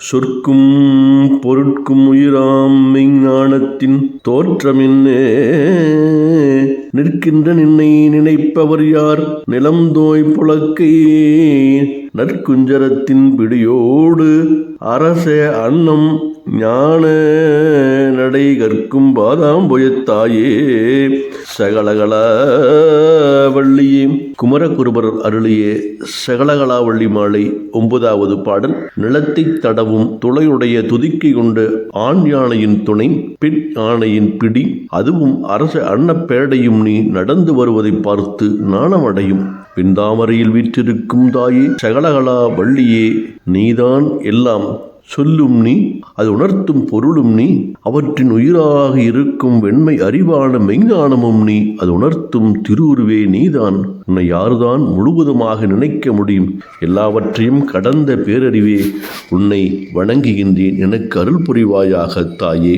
சொற்கும் பொருட்கும் உயிராம் மெய்ஞானத்தின் தோற்றமின்னே நிற்கின்ற நின்னை நினைப்பவர் யார்? நிலம்தோய் புழக்கை நற்குஞ்சரத்தின் பிடியோடு அரச அன்னம் ஞான நடை கற்கும் பாதாம்புயத்தாயே. சகலகல வள்ளியே. குமரகுருபர் அருளிய சகலகலாவள்ளி மாலை ஒன்பதாவது பாடல். நிலத்தை தடவும் துளையுடைய துதிக்கை கொண்டு ஆண் யானையின் துணை பெண் யானையின் பிடி. அதுவும் அரச அன்னப்பேடையும் நீ நடந்து வருவதை பார்த்து நாணமடையும். பின்தாமரையில் வீற்றிருக்கும் தாயே சகலகலா வள்ளியே நீதான் எல்லாம் சொல்லும் நீ அது உணர்த்தும் பொருளும் நீ அவற்றின் உயிராக இருக்கும் வெண்மை அறிவான மெய்ஞானமும் நீ அது உணர்த்தும் திருவுருவே நீதான். உன்னை யாருதான் முழுவதுமாக நினைக்க முடியும்? எல்லாவற்றையும் கடந்த பேரறிவே உன்னை வணங்குகின்றேன். எனக்கு அருள் புரிவாயாக தாயே.